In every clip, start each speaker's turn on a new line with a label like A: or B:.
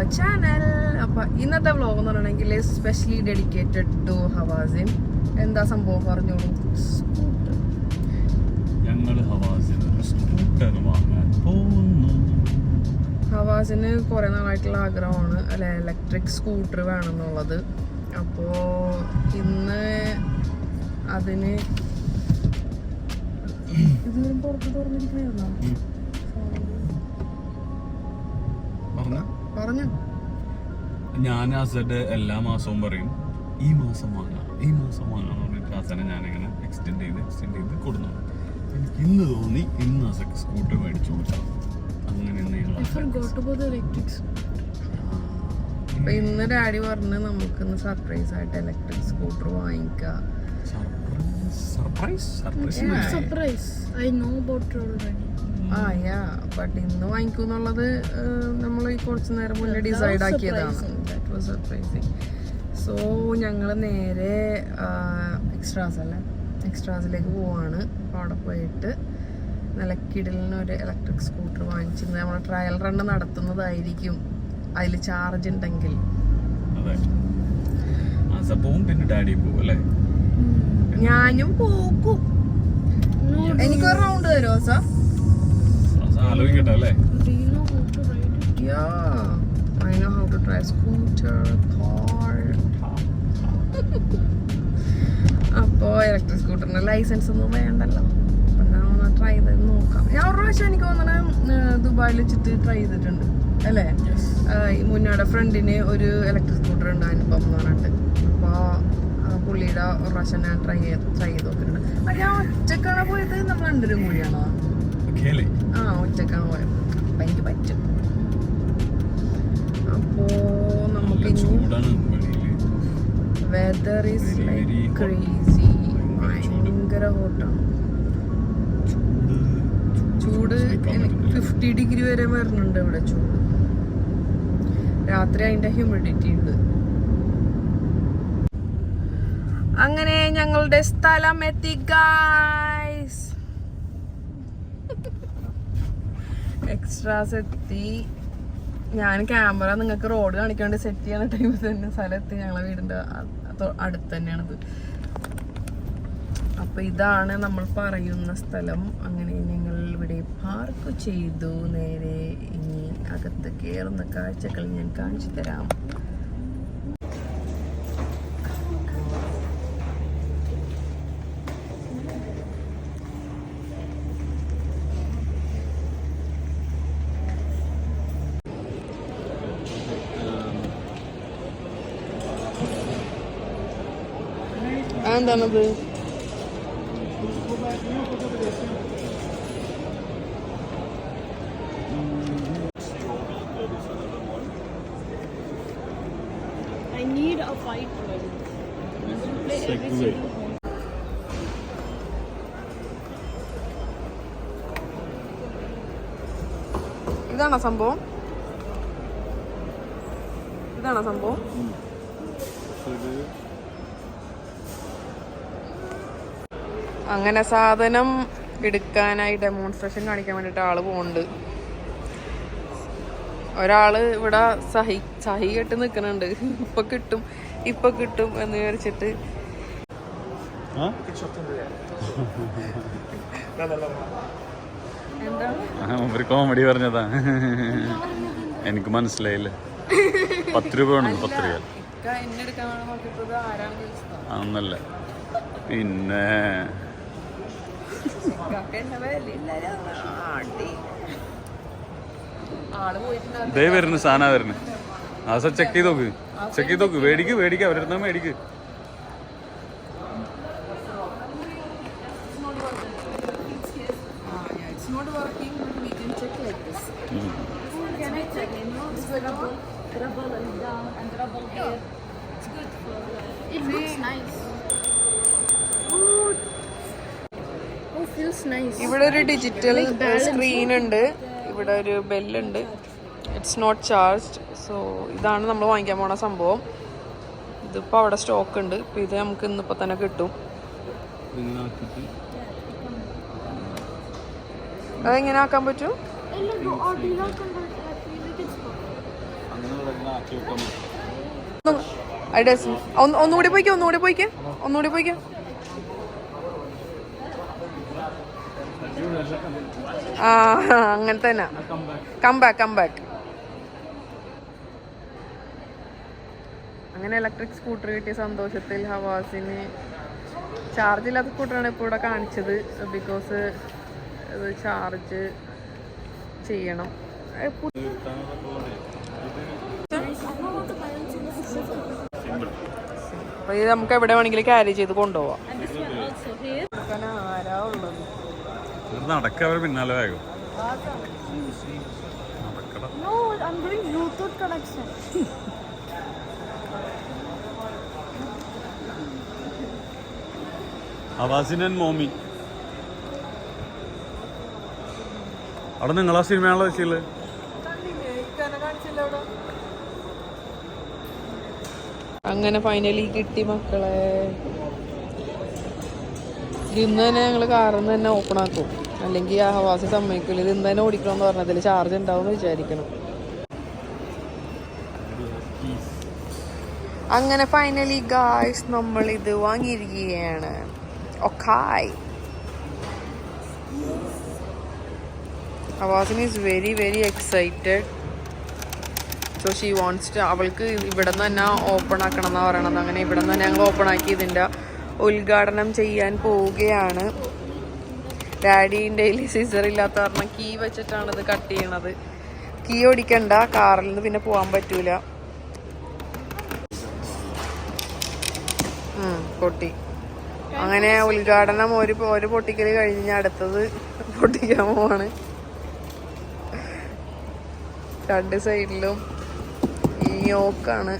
A: Our channel അപ്പൊ ഇന്നത്തെ vlog എന്ന് പറയണമെങ്കിൽ സ്പെഷ്യലി ഡെഡിക്കേറ്റഡ് ടു ഹവാസിൻ എന്താ സംഭവം? പറഞ്ഞോളൂ.
B: ഞങ്ങൾ ഹവാസിന്
A: കുറെ നാളായിട്ടുള്ള ആഗ്രഹമാണ്. അല്ലെ ഇലക്ട്രിക് സ്കൂട്ടർ വേണമെന്നുള്ളത്. അപ്പോ ഇന്ന് അതിന് ഇതുവരെ പുറത്ത്
B: ഞാൻ അസഡ് എല്ലാ മാസവും പറയും ഈ മാസം വാങ്ങാം ഈ മാസം വാങ്ങാം എന്ന് പറഞ്ഞിട്ട് അസനെ ഞാനിങ്ങനെ എക്സ്റ്റെൻഡ് ചെയ്ത് എക്സ്റ്റെൻഡ് ചെയ്ത് കൊടുക്കണം എനിക്ക് ഇന്ന് തോന്നി ഇന്ന് അസക്ക് സ്കൂട്ടർ മേടിച്ചു കൊടുക്കാം. അങ്ങനെ ഇന്ന്
A: ഡാഡി പറഞ്ഞ് നമുക്കിന്ന് സർപ്രൈസ് ആയിട്ട് ഇലക്ട്രിക് സ്കൂട്ടർ വാങ്ങിക്കാം.
B: Surprise surprise!
C: I know about it already.
A: ആ യാ ബട്ട് ഇന്ന് വാങ്ങിക്കൂന്നുള്ളത് നമ്മൾ ഈ കുറച്ച് നേരം മുന്നേ ഡിസൈഡ് ആക്കിയതാണ്. ദാറ്റ് വാസ് സർപ്രൈസിങ് സോ ഞങ്ങൾ നേരെ എക്സ്ട്രാസ് അല്ല? എക്സ്ട്രാസിലേക്ക് പോവാണ്. അപ്പോൾ അവിടെ പോയിട്ട് നിലക്കിടലിന് ഒരു ഇലക്ട്രിക് സ്കൂട്ടർ വാങ്ങിച്ചിരുന്നു നമ്മൾ ട്രയൽ റണ്ണ് നടത്തുന്നതായിരിക്കും. അതിൽ ചാർജ് ഉണ്ടെങ്കിൽ. ഞാനും പോകും
C: എനിക്ക്
A: എനിക്കൊരു റൗണ്ട് തരുമോ സാർ
B: അസ ആലോചിക്കട്ടെ അല്ലേ?
A: Yeah, I know how to drive scooter, car. അപ്പോ ഇലക്ട്രിക് സ്കൂട്ടറിന്റെ ലൈസൻസ് ഒന്നും വേണ്ടല്ലോ. അപ്പൊ ഞാൻ ഒന്ന് ട്രൈ ചെയ്ത് നോക്കാം. ഞാൻ ഒരു പ്രാവശ്യം എനിക്ക് തോന്നണ ദുബായിൽ വെച്ചിട്ട് ട്രൈ ചെയ്തിട്ടുണ്ട് അല്ലേ? മുന്നോടെ ഫ്രണ്ടിന് ഒരു ഇലക്ട്രിക് സ്കൂട്ടർ ഉണ്ട് അനുഭവം എന്ന് പറഞ്ഞിട്ട് അപ്പോൾ പുള്ളിയുടെ ഒരു പ്രാവശ്യം ഞാൻ ട്രൈ ചെയ്ത് ട്രൈ ചെയ്ത് നോക്കിയിട്ടുണ്ട്. അത് ഞാൻ ഒറ്റക്കാണ് പോയത് നമ്മൾ രണ്ടുപേരും കൂടിയാണോ?
B: കേളി.
A: ആ ഒറ്റക്കാണ് പോയത് അപ്പൊ എനിക്ക് പറ്റും. അപ്പോ നമുക്ക്
B: നല്ല ചൂടാണ് വെളിയിൽ.
A: വെദർ ഈസ് ലൈക്ക് ക്രേസി
B: ഭയങ്കര ചൂട്.
A: ഭയങ്കര ഹോട്ടാണ് ചൂട്. ഫിഫ്റ്റി ഡിഗ്രി വരെ വരുന്നുണ്ട് ഇവിടെ ചൂട്. രാത്രി അതിന്റെ ഹ്യൂമിഡിറ്റി ഉണ്ട്. അങ്ങനെ ഞങ്ങളുടെ സ്ഥലം എത്തി ഗായ്സ് എക്സ്ട്രാസ് എത്തി ഞാൻ ക്യാമറ നിങ്ങൾക്ക് റോഡ് കാണിക്കാണ്ട് സെറ്റ് ചെയ്യുന്ന ടൈമിൽ തന്നെ സ്ഥലം എത്തി ഞങ്ങളെ വീടിന്റെ അടുത്ത് തന്നെയാണിത്. അപ്പം ഇതാണ് നമ്മൾ പറയുന്ന സ്ഥലം. അങ്ങനെ ഞങ്ങൾ ഇവിടെ പാർക്ക് ചെയ്തു. നേരെ ഇനി അകത്ത് കയറുന്ന കാഴ്ചകൾ ഞാൻ കാണിച്ചു തരാം. എന്താണത്
C: I need a fight one. Play every
B: Segway.
C: single one.
A: ഇതാണോ സംഭവം ഇതാണോ സംഭവം അങ്ങനെ സാധനം എടുക്കാനായി ഡെമോൺസ്ട്രേഷൻ കാണിക്കാൻ വേണ്ടിയിട്ട് ആൾ പോകുന്നുണ്ട് ഒരാൾ ഇവിടെ സഹി സഹി കെട്ട് നിൽക്കുന്നുണ്ട് ഇപ്പൊ കിട്ടും ഇപ്പൊ കിട്ടും എന്ന് വിചാരിച്ചിട്ട്.
B: ഒരു കോമഡി പറഞ്ഞതാ. എനിക്ക് മനസ്സിലായില്ല. പത്ത് രൂപ വേണം പത്ത് രൂപ. അന്നല്ല. പിന്നെ
A: ഇക്കാക്ക് എന്നെ വിലയില്ലല്ലോ. ആടി. ആൾ പോയിട്ടുണ്ടാവും
B: ദേ വരുന്നു സാധന വരുന്നു ആ സാർ ചെക്ക് ചെയ്ത് നോക്ക് ചെക്ക് ചെയ്ത് നോക്ക് മേടിക്ക് മേടിക്ക് അവരുടെ മേടിക്ക്
A: ഡിജിറ്റൽ സ്ക്രീൻ ഉണ്ട്. ഇവിടെ ഒരു ബെല്ലുണ്ട് ഇറ്റ്സ് നോട്ട് ചാർജ്ഡ് സോ ഇതാണ് നമ്മൾ വാങ്ങിക്കാൻ പോണ സംഭവം. ഇതിപ്പോൾ അവിടെ സ്റ്റോക്ക് ഉണ്ട്. ഇപ്പോൾ ഇത് നമുക്ക് ഇന്നിപ്പോൾ തന്നെ കിട്ടും. അതെങ്ങനെ ആക്കാൻ പറ്റും? ഒന്നുകൂടി പോയിക്കോ ഒന്നുകൂടി പോയിക്കോ ഒന്നുകൂടി പോയിക്കോ. ആ അങ്ങനെ തന്നെ കം ബാക്ക് കം ബാക്ക് അങ്ങനെ ഇലക്ട്രിക് സ്കൂട്ടർ കിട്ടിയ സന്തോഷത്തിൽ ഹവാസിന് ചാർജ് ഇല്ലാത്ത സ്കൂട്ടറാണ് ഇപ്പോൾ ഇവിടെ കാണിച്ചത്. ബിക്കോസ് ഇത് ചാർജ് ചെയ്യണം. അപ്പൊ ഇത് നമുക്ക് എവിടെ വേണമെങ്കിലും ക്യാരി ചെയ്ത് കൊണ്ടുപോവാം.
B: നടക്ക അവർ പിന്നാലെ വേഗം.
C: No, I'm doing Bluetooth connection.
B: അവാസിനൻ മോമി. അവിടെ നിങ്ങളാ സിനിമയാണല്ലോ വെച്ചില്ല
A: അങ്ങനെ ഫൈനലി കിട്ടി മക്കളെ. ഇന്ന് തന്നെ ഞങ്ങൾ കാറിന്ന് തന്നെ ഓപ്പൺ ആക്കും. അല്ലെങ്കിൽ ആ ഹവാസി സമ്മതിക്കില്ല ഇത് ഇന്ന് ഓടിക്കണം എന്ന് പറഞ്ഞതിൽ ചാർജ് ഉണ്ടാവും എന്ന് വിചാരിക്കണം. അങ്ങനെ ഫൈനലി ഗായ്സ് നമ്മൾ ഇത് വാങ്ങിയിരിക്കുകയാണ് very very excited so she too അവൾക്ക് ഇവിടെ നിന്ന് തന്നെ ഓപ്പൺ ആക്കണം എന്നാണ് പറയണത്. അങ്ങനെ ഇവിടെ നിന്ന് തന്നെ ഞങ്ങൾ ഓപ്പൺ ആക്കി ഇതിന്റെ ഉദ്ഘാടനം ചെയ്യാൻ പോവുകയാണ്. ഡാഡീന്റെ കയ്യിൽ സീസർ ഇല്ലാത്ത കാരണം കീ വെച്ചിട്ടാണ് ഇത് കട്ട് ചെയ്യണത്. കീ ഓടിക്കണ്ട കാറിൽ നിന്ന് പിന്നെ പോകാൻ പറ്റൂല. പൊട്ടി. അങ്ങനെ ഉദ്ഘാടനം ഒരു ഒരു പൊട്ടിക്കൽ കഴിഞ്ഞ് അടുത്തത് പൊട്ടിക്കാൻ പോവാണ്. രണ്ട് സൈഡിലും ഈ യോക്കാണ്.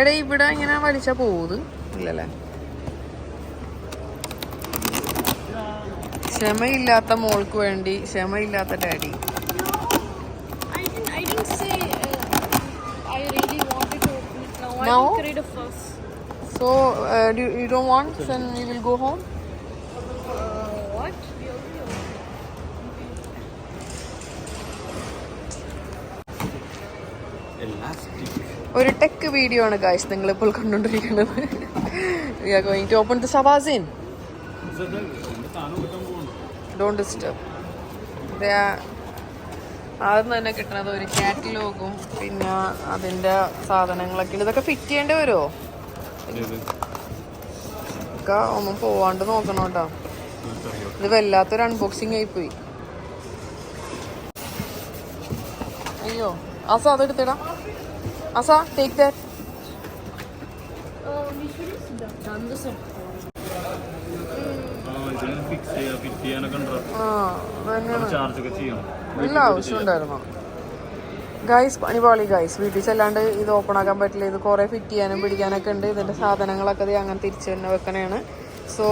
A: എടാ ഇവിടെ ഇങ്ങനെ വലിച്ചാ പോകുന്നത് ഇല്ലല്ലേ? ക്ഷമയില്ലാത്ത മോൾക്ക് വേണ്ടി ക്ഷമയില്ലാത്ത daddy.
C: Uh, now. Will
A: don't want then you will go home
C: Uh, what?
A: ഒരു ടെക് വീഡിയോ ആണ് ഗായ്സ് നിങ്ങൾ ഇപ്പോൾ കണ്ടുകൊണ്ടിരിക്കുന്നത്. We are going to open the സവാസിൻ don't disturb ആദ്യം തന്നെ കിട്ടുന്നത് ഒരു കാറ്റലോഗും പിന്നെ അതിന്റെ സാധനങ്ങളൊക്കെ ഉണ്ട് ഇതൊക്കെ ഫിറ്റ് ചെയ്യേണ്ടി വരുമോ ഒക്കെ ഒന്നും പോവാണ്ട് നോക്കണം കേട്ടോ. ഇത് വല്ലാത്തൊരു അൺബോക്സിങ് ആയിപ്പോയി അയ്യോ ആസ അതെടുത്തിടാം Asa take that
C: Uh, we should have done this at
B: fix ചെയ്യാ ഫിറ്റ് ചെയ്യാനൊക്കെ ഉണ്ടോ
A: ആ തന്നെയാണ്
B: ചാർജ് ഒക്കെ ചെയ്യണം
A: ആവശ്യമുണ്ടായിരുന്നു ഗൈസ് പണിപാളി ഗൈസ് വീട്ടിൽ ചെല്ലാണ്ട് ഇത് ഓപ്പൺ ആക്കാൻ പറ്റില്ല. ഇത് കുറേ ഫിറ്റ് ചെയ്യാനും പിടിക്കാനൊക്കെ ഉണ്ട്. ഇതിന്റെ സാധനങ്ങളൊക്കെ അങ്ങനെ തിരിച്ചു തന്നെ വെക്കണേണ്. സോ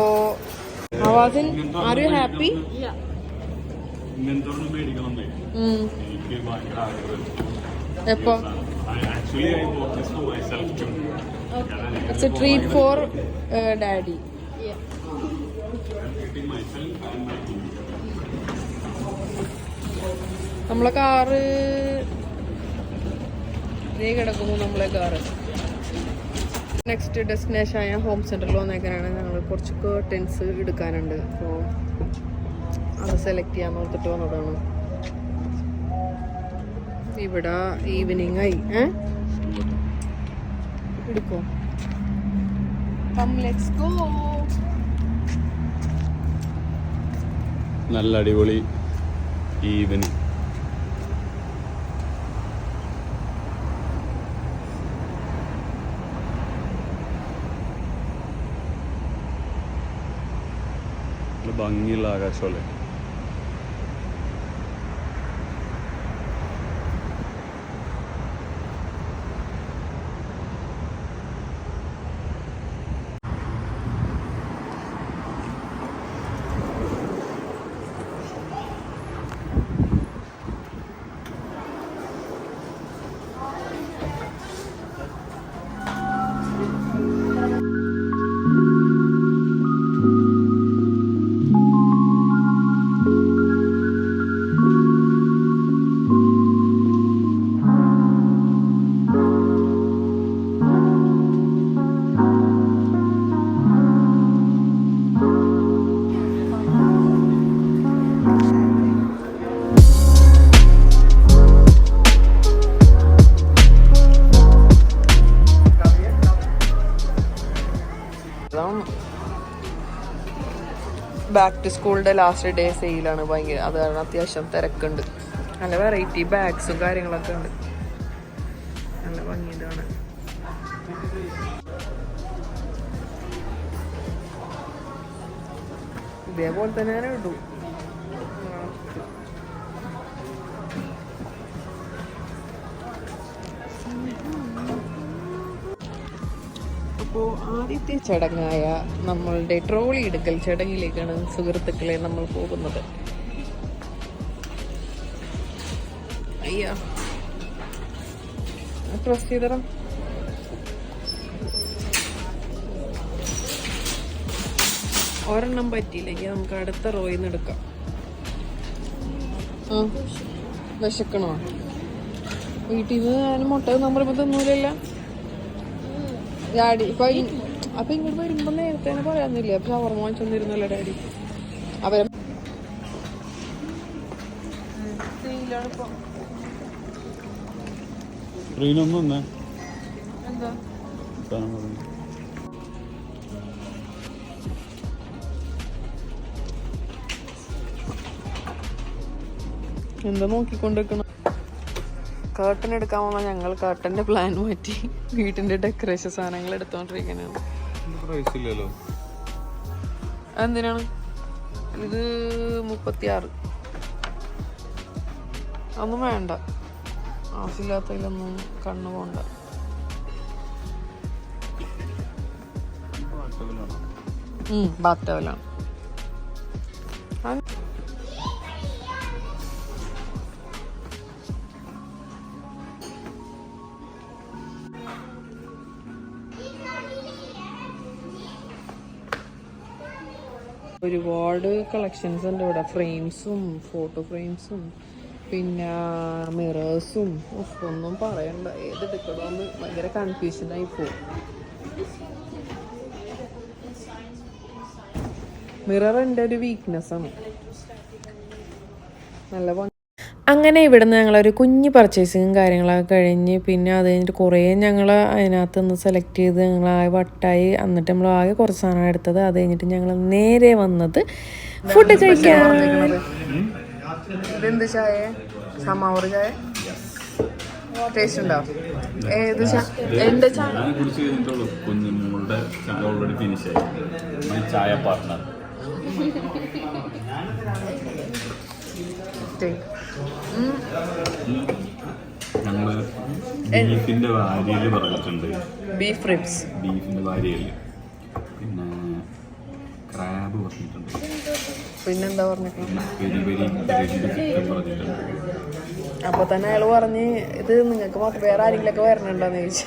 A: ആർ യു ഹാപ്പി എപ്പോ? It's a treat for daddy. നമ്മളെ കാറ് ഇതേ കിടക്കുന്നു നമ്മളെ കാറ്. നെക്സ്റ്റ് ഡെസ്റ്റിനേഷൻ ആയ ഹോം സെന്ററിൽ വന്നേക്കാനാണ് ഞങ്ങൾ കുറച്ച് കേർട്ടൻസ് എടുക്കാനുണ്ട്. അപ്പോൾ അത് സെലക്ട് ചെയ്യാൻ നോക്കിട്ട് വന്നതാണ്. ഇവിടെ ഈവനിങ് ആയി. ഏ? എടുക്കോ? കം ലെറ്റ്സ് ഗോ
B: നല്ല അടിപൊളി ഈവനിങ്. ഭംഗിയുള്ള ആകാശമല്ലേ
A: ബാക്ക് ടു സ്കൂളിന്റെ ലാസ്റ്റ് ഡേ സെയിലാണ് ഭയങ്കര അത് കാരണം അത്യാവശ്യം തിരക്കുണ്ട്. നല്ല വെറൈറ്റി ബാഗ്സും കാര്യങ്ങളൊക്കെ ഉണ്ട്. നല്ല ഭംഗിയതാണ് ഇതേപോലെ തന്നെ ഇടും. അപ്പോൾ ആദ്യത്തെ ചടങ്ങായ നമ്മളുടെ ട്രോളി എടുക്കൽ ചടങ്ങിലേക്കാണ് സുഹൃത്തുക്കളെ നമ്മൾ പോകുന്നത്. അയ്യാ. ഒരെണ്ണം പറ്റിയില്ലെങ്കിൽ നമുക്ക് അടുത്ത റോയിൽ നിന്ന് എടുക്കാം. വിശക്കണോ? വീട്ടിൽ നിന്ന് മുട്ട നമ്മളിപ്പോ തിന്നൂലല്ല? ഡാഡി ഇപ്പൊ അപ്പൊ ഇങ്ങോട്ട് വരുമ്പോ നേരത്തെ തന്നെ പറയാന്നില്ലേ അപ്പൊ ഷവർമ വാങ്ങിച്ചോണ്ടിരുന്നല്ലോ ഡാഡി. അവരെ
B: ട്രെയിനൊന്നും
A: എന്താ? എന്താ നോക്കിക്കൊണ്ടിരിക്കണം? കേട്ടൻ എടുക്കാൻ പോകുന്ന ഞങ്ങൾ കേട്ടന്റെ പ്ലാൻ മാറ്റി വീട്ടിന്റെ ഡെക്കറേഷൻ സാധനങ്ങൾ
B: എടുത്തോണ്ടിരിക്കുന്നതാണ്
A: എന്തിനാണ്? ഇത് മുപ്പത്തിയാറ്. ഒന്നും വേണ്ട. ആവശ്യമില്ലാത്തതിലൊന്നും കണ്ണു പോണ്ട. ബാത്ത് ടവലാണ് ഒരുപാട് കളക്ഷൻസ് ഉണ്ട് ഇവിടെ. ഫ്രെയിംസും ഫോട്ടോ ഫ്രെയിംസും പിന്നെ മിറേഴ്സും ഒന്നും പറയണ്ട. ഏത് എടുക്കണമെന്ന് ഭയങ്കര കൺഫ്യൂഷനായി പോകും മിറർ എന്റെ ഒരു വീക്ക്നെസ് ആണ്. നല്ല അങ്ങനെ ഇവിടുന്ന് ഞങ്ങളൊരു കുഞ്ഞ് പർച്ചേസിങ്ങും കാര്യങ്ങളൊക്കെ കഴിഞ്ഞ് പിന്നെ അത് കഴിഞ്ഞിട്ട് കുറേ ഞങ്ങൾ അതിനകത്ത് നിന്ന് സെലക്ട് ചെയ്ത് ഞങ്ങൾ ആകെ വട്ടായി എന്നിട്ട് നമ്മൾ ആകെ കുറച്ച് സാധനം എടുത്തത്. അത് കഴിഞ്ഞിട്ട് ഞങ്ങൾ നേരെ വന്നത് ഫുഡ് കഴിക്കാൻ. you. ടേസ്റ്റ് ഉണ്ടോ? ഏത് ചായ എന്റെ ചായ
B: ഞാൻ കുടിച്ച് കഴിഞ്ഞിട്ടുള്ളൂ കുഞ്ഞുങ്ങളുടെ ഓൾറെഡി ഫിനിഷ് ആയി. ചായ പാർട്ട്ണർ ഞങ്ങൾ ബീഫിന്റെ വാരിയൽ പറഞ്ഞിട്ടുണ്ട്.
A: Beef ribs.
B: ബീഫിന്റെ വാരിയൽ പിന്നെ ക്രാബ് പറഞ്ഞിട്ടുണ്ട്.
A: പിന്നെന്താ
B: പറഞ്ഞിട്ടുണ്ട്.
A: അപ്പൊ തന്നെ അയാൾ പറഞ്ഞ് ഇത് നിങ്ങൾക്ക് മാത്രം വേറെ ആരെങ്കിലൊക്കെ വരണുണ്ടോന്ന് ചോദിച്ചു.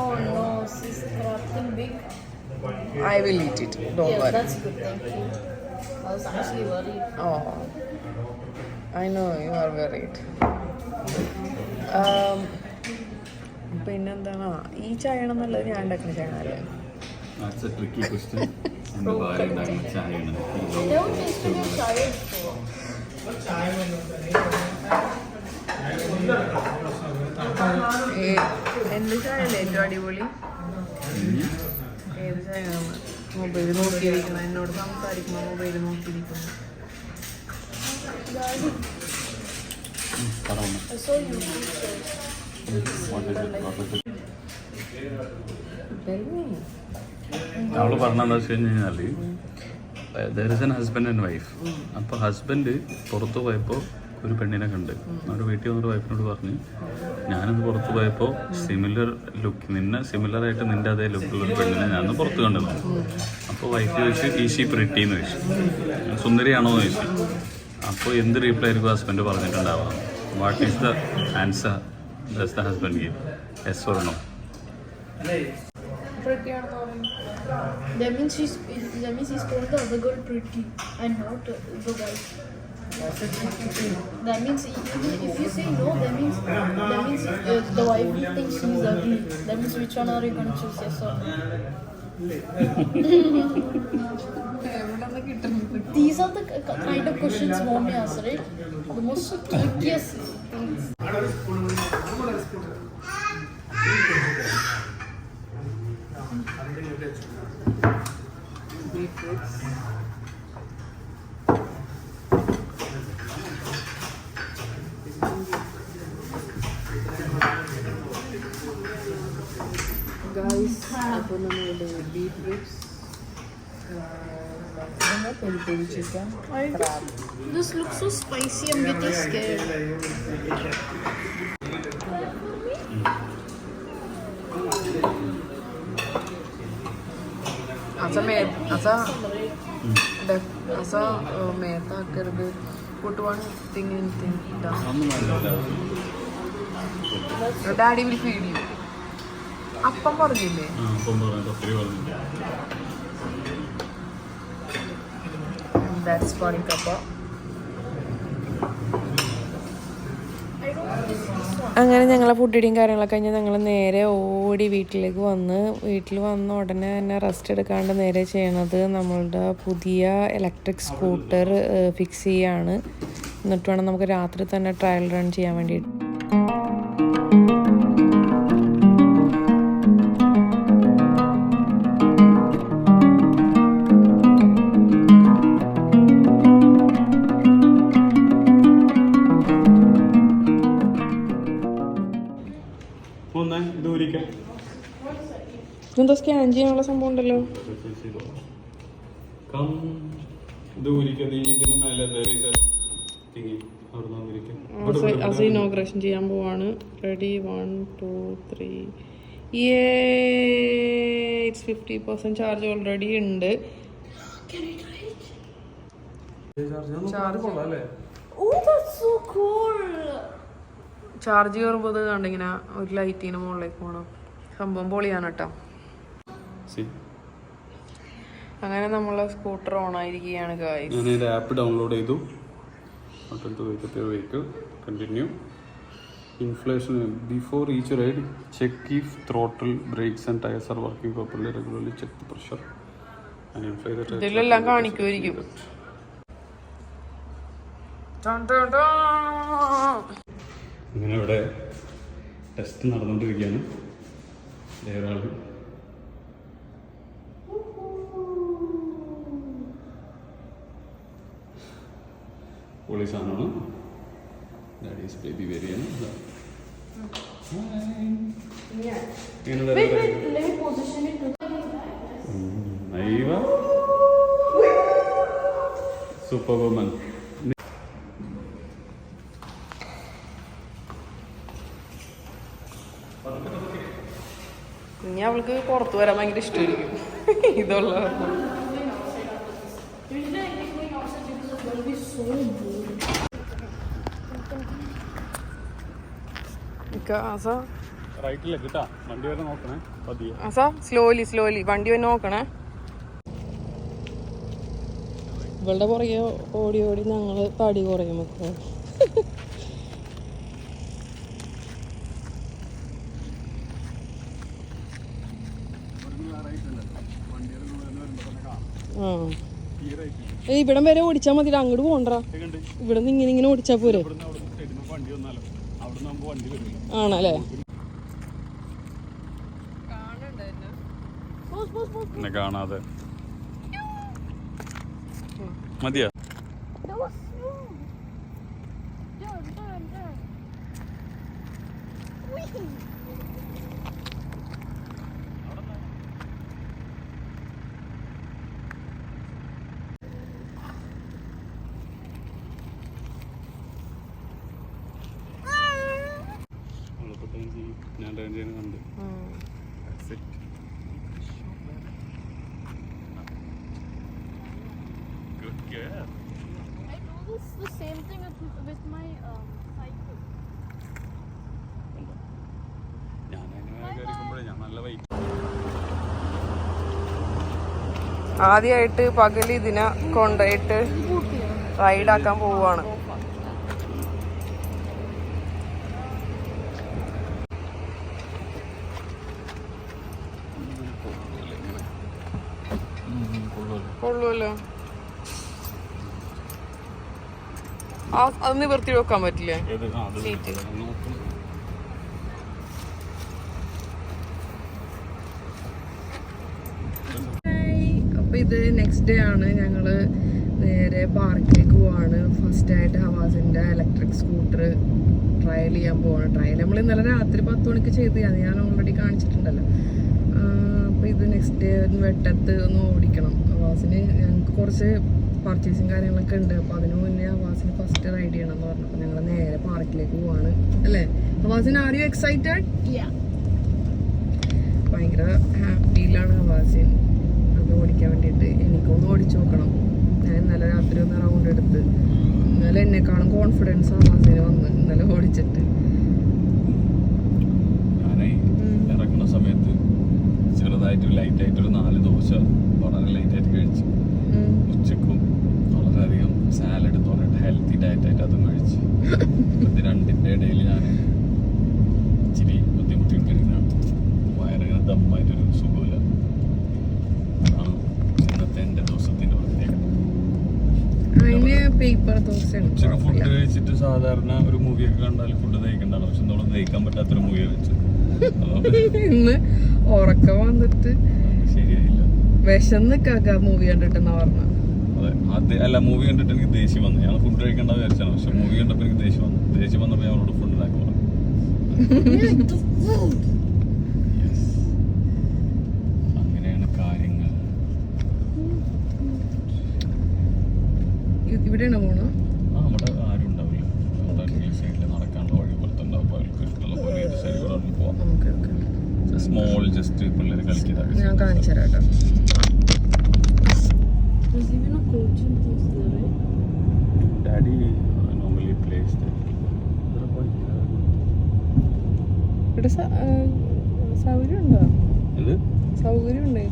C: Oh no, sis, nothing big.
A: I will eat it don't
C: Yeah,
A: worry
C: that's good. Thank you. I was actually worried.
A: Oh, I know you are worried. Um, പിന്നെന്താണ് ഈ ചായയാണ് എന്നുള്ളത് ഞാൻ ഉണ്ടാക്കുന്ന ചായ അല്ലേ
B: That's a tricky question. എന്റെ ഭാര്യ ഉണ്ടാക്കുന്ന ചായയാണ്
C: Don't taste me tired for.
A: എന്ത് ചായ അല്ലേ ഏറ്റവും അടിപൊളി ഏത് ചായയാണ് മൊബൈൽ നോക്കിയിരിക്കുന്നു എന്നോട് സംസാരിക്കുമ്പോൾ മൊബൈൽ നോക്കിയിരിക്കുന്നു.
B: അവൾ പറഞ്ഞെന്താ വെച്ച് കഴിഞ്ഞാൽ there is an husband and wife അപ്പൊ ഹസ്ബൻഡ് പുറത്തു പോയപ്പോ ഒരു പെണ്ണിനെ കണ്ട് അവർ വീട്ടിൽ വന്നൊരു വൈഫിനോട് പറഞ്ഞ് ഞാനിന്ന് പുറത്തു പോയപ്പോൾ സിമിലർ ലുക്ക് നിന്നെ സിമിലർ ആയിട്ട് നിന്റെ അതേ ലുക്കുള്ള ഒരു പെണ്ണിനെ ഞാനൊന്ന് പുറത്ത് കണ്ടത് അപ്പോൾ വൈഫ് ചോദിച്ചു ഈശി പ്രിട്ടി എന്ന് ചോദിച്ചു സുന്ദരിയാണോ എന്ന് ചോദിച്ചു അപ്പോൾ എന്ത് റീപ്ലൈ ആയിരിക്കും husband പറഞ്ഞിട്ടുണ്ടാവാം what is the answer does the husband give yes or no
A: Pretty ആണെന്ന് പറയും.
C: That means she's. That means he's called the other girl pretty and not the wife. That means if you say no, that means that means uh, the wife thinks she's ugly. That means which one are you going to choose? Yes or? These are the kind of questions mom asks, right? The most trickiest things.
A: നമ്മളുടെ beetroots peri peri chicken crab
C: This looks so spicy. I'm getting scared.
A: അസ മേ അസ ഡെഫ് അസ മേത്താക്കരുത് put one thing in thing daddy will feed you അപ്പം പറഞ്ഞില്ലേ?
B: അപ്പം പറഞ്ഞത് ഒത്തിരി പറഞ്ഞില്ല
A: ദാറ്റ്സ് അങ്ങനെ ഞങ്ങളെ ഫുഡിടിയും കാര്യങ്ങളൊക്കെ കഴിഞ്ഞ് ഞങ്ങൾ നേരെ ഓടി വീട്ടിലേക്ക് വന്ന് വീട്ടിൽ വന്ന ഉടനെ തന്നെ റെസ്റ്റ് എടുക്കാണ്ട് നേരെ ചെയ്യണത് നമ്മളുടെ പുതിയ ഇലക്ട്രിക് സ്കൂട്ടർ ഫിക്സ് ചെയ്യാണ്. എന്നിട്ട് വേണം നമുക്ക് രാത്രി തന്നെ ട്രയൽ റൺ ചെയ്യാൻ വേണ്ടിയിട്ട്.
B: ദൂരിക്കാം.
A: സ്കാൻ ചെയ്യാനുള്ള സംഭവം ഉണ്ടല്ലോ. ഇനോഗ്രേഷൻ ചെയ്യാൻ പോവാണ്. Ready one two three it's fifty percent charge already ഉണ്ട്. ചാർജ് കയറുമ്പോൾ ഇത് കണ്ടിങ്ങനെ ഒരു ലൈറ്റിന് മുകളിലേക്ക് പോകണം സംഭവം പൊളിയാണ് കേട്ടോ.
B: See.
A: അങ്ങനെ നമ്മൾ സ്കൂട്ടർ ഓൺ ആയിരിക്കുകയാണ് ഗായ്സ്
B: ഞാൻ ഇതിന്റെ ആപ്പ് ഡൗൺലോഡ് ചെയ്തു. അടുത്ത വെഹിക്കത്തെ vehicle continue inflation before each ride check if throttle brakes and tyres are working properly regularly check the pressure and inflate
A: ഇതിലെല്ലാം കാണിക്കുമായിരിക്കും. Ton ton ton.
B: ഇങ്ങനെ ഇവിടെ ടെസ്റ്റ് നടന്നുകൊണ്ടിരിക്കുകയാണ്. ദേ ഒരാൾ പൊളി സാധനമാണ് ഡാഡീസ് ബേബി വേരിയാണ്
C: Wait, wait, let me position it.
B: Super woman
A: ഇനി അവൾക്ക് പുറത്തു വരാൻ ഭയങ്കര ഇഷ്ടമായിരിക്കും ഇതുള്ള
C: Usually I think going outside because it's going to be so boring.
A: ആസ
B: റൈറ്റിലേക്ക് കേട്ടാ വണ്ടി വരെ നോക്കണേ പതിയെ
A: ആസ സ്ലോലി സ്ലോലി വണ്ടി വന്ന് നോക്കണേ. ഇവളുടെ പുറകെ ഓടി ഓടി ഞങ്ങൾ തടി കുറയും ഏയ് ഇവിടം വരെ ഓടിച്ചാ മതി. അങ്ങോട്ട്
B: പോണ്ട
A: ഇവിടെ നിന്ന് ഇങ്ങനെ ഇങ്ങനെ ഓടിച്ചാ പോരെ.
B: ഇവിടുന്ന് അവിടെ സൈഡിൽ വണ്ടി വന്നാലോ? അവിടെ നമുക്ക് വണ്ടി വരില്ല
A: ആണല്ലേ?
B: കാണാതെ. മതിയാ?
A: ആദ്യമായിട്ട് പകൽ ഇതിനെ കൊണ്ടുപോയിട്ട് റൈഡാക്കാൻ പോവുകയാണ് കൊള്ളുമല്ലോ ആ അത് നിവർത്തി വെക്കാൻ പറ്റില്ലേ? സീറ്റ്.
B: നോക്കും
A: ഇത് നെക്സ്റ്റ് ഡേ ആണ് ഞങ്ങൾ നേരെ പാർക്കിലേക്ക് പോവാണ്. ഫസ്റ്റ് ആയിട്ട് ഹവാസിന്റെ ഇലക്ട്രിക് സ്കൂട്ടർ ട്രയൽ ചെയ്യാൻ പോവാണ്. ട്രയൽ നമ്മൾ ഇന്നലെ രാത്രി പത്ത് മണിക്ക് ചെയ്ത് അത് ഞാൻ ഓൾറെഡി കാണിച്ചിട്ടുണ്ടല്ലോ. അപ്പോൾ അപ്പൊ ഇത് നെക്സ്റ്റ് ഡേ ഒന്ന് വെട്ടത്ത് ഒന്ന് ഓടിക്കണം. ഹവാസിന് ഞങ്ങൾക്ക് കുറച്ച് പർച്ചേസും കാര്യങ്ങളൊക്കെ ഉണ്ട്. അപ്പോൾ അതിന് മുന്നേ ഹവാസിന് ഫസ്റ്റ് റൈഡ് ചെയ്യണം എന്ന് പറഞ്ഞപ്പോൾ ഞങ്ങൾ നേരെ പാർക്കിലേക്ക് പോവാണ്. അല്ലേ? ഹവാസിന് ആർ യു എക്സൈറ്റഡ്. ഭയങ്കര ഹാപ്പിയിലാണ് ഹവാസിൻ അത് ഓടിക്കാൻ വേണ്ടിയിട്ട് എനിക്കൊന്ന് ഓടിച്ചു നോക്കണം. ഞാൻ ഇന്നലെ രാത്രി ഒന്ന് റൗണ്ട് എടുത്ത്. ഇന്നലെ എന്നെക്കാളും കോൺഫിഡൻസ് ഹവാസിന് വന്ന് ഇന്നലെ ഓടിച്ചിട്ട്.
B: ഞാനേ ഇറങ്ങുന്ന സമയത്ത് ചെറുതായിട്ട് ലൈറ്റ് ആയിട്ട് ഒരു നാല് ഉച്ചയ്ക്ക് ഫുഡ് കഴിച്ചിട്ട് സാധാരണ ഒരു മൂവിയൊക്കെ കണ്ടാൽ ഫുഡ് ദഹിക്കണ്ടാണ് പക്ഷെ നമ്മളൊന്നും ദഹിക്കാൻ പറ്റാത്തൊരു മൂവിയെ വെച്ച് അതുകൊണ്ട്
A: ഇന്ന് ഉറക്കം വന്നിട്ട്
B: ശരിയായില്ല.
A: വിശന്ന് കാക്ക മൂവി കണ്ടിട്ടെന്നാ പറഞ്ഞ.
B: അതെ അല്ല മൂവി കണ്ടിട്ട് എനിക്ക് ദേഷ്യം വന്നു. ഞാൻ ഫുഡ് കഴിക്കണ്ട വിചാരിച്ചാണ്. പക്ഷെ മൂവി കണ്ടപ്പോ എനിക്ക് ദേഷ്യം വന്നു. ദേഷ്യം വന്നപ്പോൾ ഞാൻ ഫുഡ് ഉണ്ടാക്കാൻ പറഞ്ഞു. അങ്ങനെയാണ് കാര്യങ്ങൾ.
A: ഇവിടെയാണ് പോണോ
B: ആ അവിടെ ആരും ഉണ്ടാവില്ല അവിടെ ഈ സൈഡിൽ നടക്കാനുള്ള വഴി പോലത്തെ ഉണ്ടാവും അപ്പോൾ അവർക്ക് ഇഷ്ടമുള്ള പോലെ ഏത് സൈഡിലൂടെ പോവാം
A: ഓക്കെ ഓക്കെ
B: സ്മോൾ ജസ്റ്റ് പിള്ളേർ കളിക്കുന്നത്
A: ഞാൻ കാണിച്ചു തരാം കേട്ടോ?
B: ഡാഡി നോർമലി പ്ലേസ്
A: ഇവിടെ സൗകര്യം ഉണ്ടോ സൗകര്യം ഉണ്ടോ?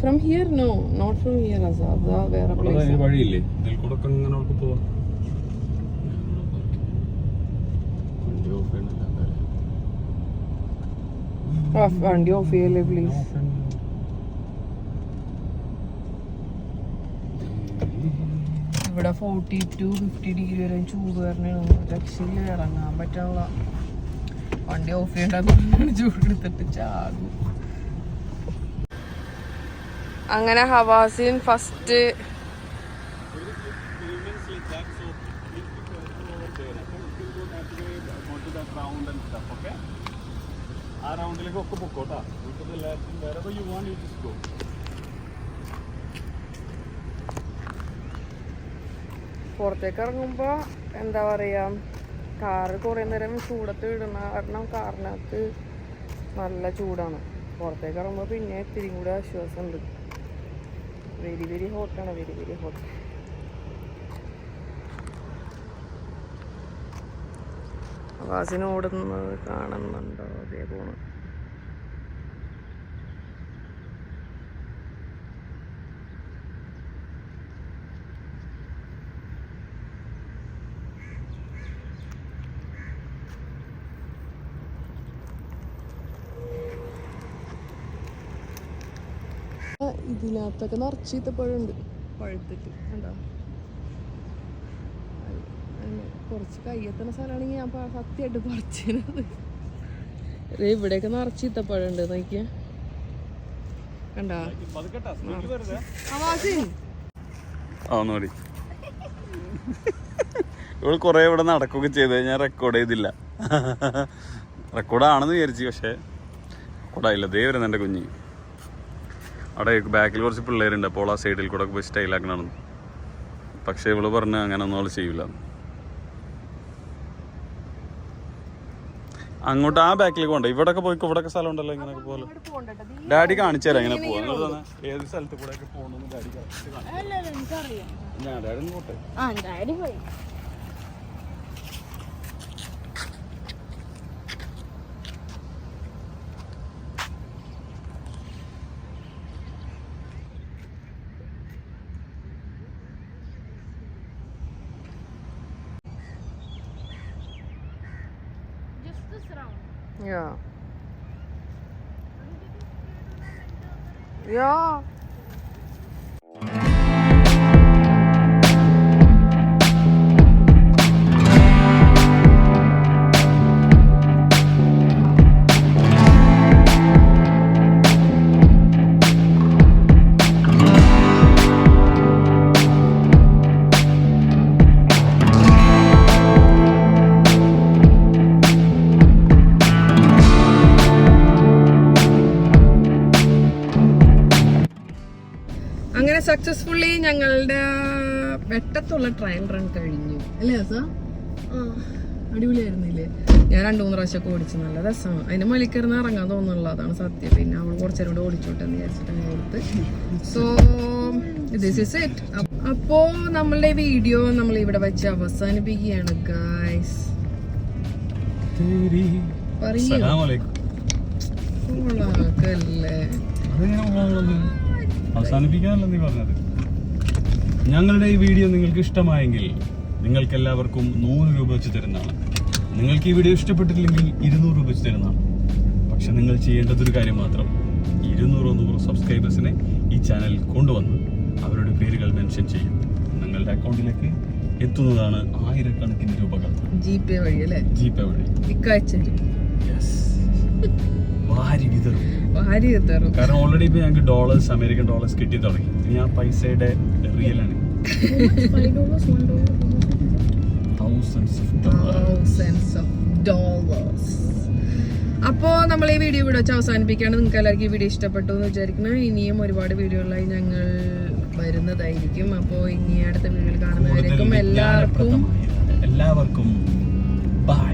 A: From here no not from here അതാ വേറെ
B: വഴിയില്ലേ? ഇതിൽ കൂടെ ഇങ്ങനെ അവർക്ക് പോവാം വണ്ടി ഓഫ് ചെയ്യണില്ല എന്തായാലും.
A: വണ്ടി ഓഫ് ചെയ്യല്ലേ പ്ലീസ്
B: ഓഫ്.
A: ഇവിടെ ഫോർട്ടി ടു ഫിഫ്റ്റി ഡിഗ്രി വരെ ചൂട് വരണേ രക്ഷയില്ല ഇറങ്ങാൻ പറ്റാനുള്ള വണ്ടി ഓഫ് ചെയ്യണ്ടെന്ന് ചൂടെടുത്തിട്ട് ചാകും അങ്ങനെ ഹവാസിൻ ഫസ്റ്റ്
B: റൗണ്ടിലേക്ക് ഒക്കെ പൊക്കോട്ടാ
A: പുറത്തേക്ക് ഇറങ്ങുമ്പോ എന്താ പറയാ കാറ് കുറേ നേരം ചൂടത്ത് ഇടുന്ന കാരണം കാറിനകത്ത് നല്ല ചൂടാണ്. പുറത്തേക്ക് ഇറങ്ങുമ്പോൾ പിന്നെ ഇത്തിരി കൂടി ആശ്വാസമുണ്ട്. വെരി വെരി ഹോട്ടാണ് വെരി വെരി ഹോട്ട് വാസിന് ഓടുന്നത് കാണുന്നുണ്ടോ? അതേ പോണ്. ഇതിനകത്തൊക്കെ നിറച്ച് ഈത്തപ്പഴമുണ്ട് പഴുത്തിട്ട് കണ്ടോ? കുറച്ച് കയ്യെത്തണ സ്ഥലമാണെങ്കിൽ ഞാൻ സത്യമായിട്ട് പറിച്ചത് ഇവിടെയൊക്കെ നിറച്ച് ഈത്തപ്പഴമുണ്ട് നോക്കിയ. കണ്ടാ? ആവാസിൻ
B: ആ നോടി ഇവൾ കുറെ ഇവിടെ നടക്കുകയൊക്കെ ചെയ്ത് ഞാൻ റെക്കോർഡ് ചെയ്തില്ല. റെക്കോർഡാണെന്ന് വിചാരിച്ചു പക്ഷേ റെക്കോർഡായില്ല ദേ വരുന്ന എന്റെ കുഞ്ഞ്. അവിടെ ബാക്കിൽ കുറച്ച് പിള്ളേരുണ്ട്. അപ്പോൾ ആ സൈഡിൽ കൂടെ പോയി സ്റ്റൈലാക്കണം പക്ഷേ ഇവൾ പറഞ്ഞു അങ്ങനെ ഒന്നും ചെയ്യില്ല ചെയ്യൂല. അങ്ങോട്ട് ആ ബാക്കിലേക്ക് പോണ്ട ഇവിടൊക്കെ പോയി ഇവിടൊക്കെ സ്ഥലം ഉണ്ടല്ലോ ഇങ്ങനെയൊക്കെ പോലെ. ഡാഡി കാണിച്ചു തരാം ഇങ്ങനെ പോവാ. നിങ്ങൾ തന്നെ ഏത് സ്ഥലത്ത് കൂടെ ഒക്കെ പോകണമെന്ന് ഡാഡി കാണിച്ചു ഞാൻ ഡാഡി പോട്ടെ.
A: സക്സസ്ഫുള്ളി ഞങ്ങളുടെ വെട്ടത്തുള്ള ട്രയൽ റൺ കഴിഞ്ഞു. അല്ലേ അസ? അടിപൊളിയായിരുന്നില്ലേ? ഞാൻ രണ്ടു മൂന്ന് പ്രാവശ്യമൊക്കെ ഓടിച്ചു. നല്ല രസമാണ്. അതിന്റെ മലിക്കറിന്ന് ഇറങ്ങാൻ തോന്നുന്നുള്ള. അതാണ് സത്യം. പിന്നെ അവൾ കുറച്ചേരം കൂടെ ഓടിച്ചോട്ടെ എന്ന് വിചാരിച്ചിട്ട് അങ്ങനെ കൊടുത്ത് സോ ദിസ് ഇസ് ഇറ്റ് അപ്പോ നമ്മളുടെ വീഡിയോ നമ്മൾ ഇവിടെ വെച്ച് അവസാനിപ്പിക്കുകയാണ് ഗായ്സ്
B: അവസാനിപ്പിക്കാനല്ല നീ പറഞ്ഞത്? ഞങ്ങളുടെ ഈ വീഡിയോ നിങ്ങൾക്ക് ഇഷ്ടമായെങ്കിൽ നിങ്ങൾക്ക് എല്ലാവർക്കും നൂറ് രൂപ വെച്ച് തരുന്നതാണ്. നിങ്ങൾക്ക് ഈ വീഡിയോ ഇഷ്ടപ്പെട്ടില്ലെങ്കിൽ ഇരുന്നൂറ് രൂപ വെച്ച് തരുന്നതാണ്. പക്ഷെ നിങ്ങൾ ചെയ്യേണ്ടതൊരു കാര്യം മാത്രം ഇരുന്നൂറ് നൂറ് സബ്സ്ക്രൈബേഴ്സിനെ ഈ ചാനൽ കൊണ്ടുവന്ന് അവരുടെ പേരുകൾ മെൻഷൻ ചെയ്യും. നിങ്ങളുടെ അക്കൗണ്ടിലേക്ക് എത്തുന്നതാണ് ആയിരക്കണക്കിന് രൂപകൾ.
A: ജി പേ വഴി അല്ലേ?
B: ജി പേ വഴി.
A: ഇക്കാഴ്ച.
B: യെസ് വാരി വിതറും. കാരണം ഓൾറെഡി ഇപ്പൊ ഞങ്ങൾക്ക് ഡോളേഴ്സ് അമേരിക്കൻ ഡോളേഴ്സ് കിട്ടി തുടങ്ങി. ഇനി ആ പൈസയുടെ റിയൽ ആണ്.
A: അപ്പോ നമ്മൾ ഈ വീഡിയോ ഇവിടെ വെച്ച് അവസാനിപ്പിക്കുകയാണ്. നിങ്ങൾക്ക് എല്ലാവർക്കും ഈ വീഡിയോ ഇഷ്ടപ്പെട്ടു എന്ന് വിചാരിക്കുന്നു. ഇനിയും ഒരുപാട് വീഡിയോകളായി ഞങ്ങൾ വരുന്നതായിരിക്കും. അപ്പോൾ ഇനി അടുത്ത വീഡിയോയിൽ കാണുന്നവരേക്കും എല്ലാവർക്കും
B: എല്ലാവർക്കും ബൈ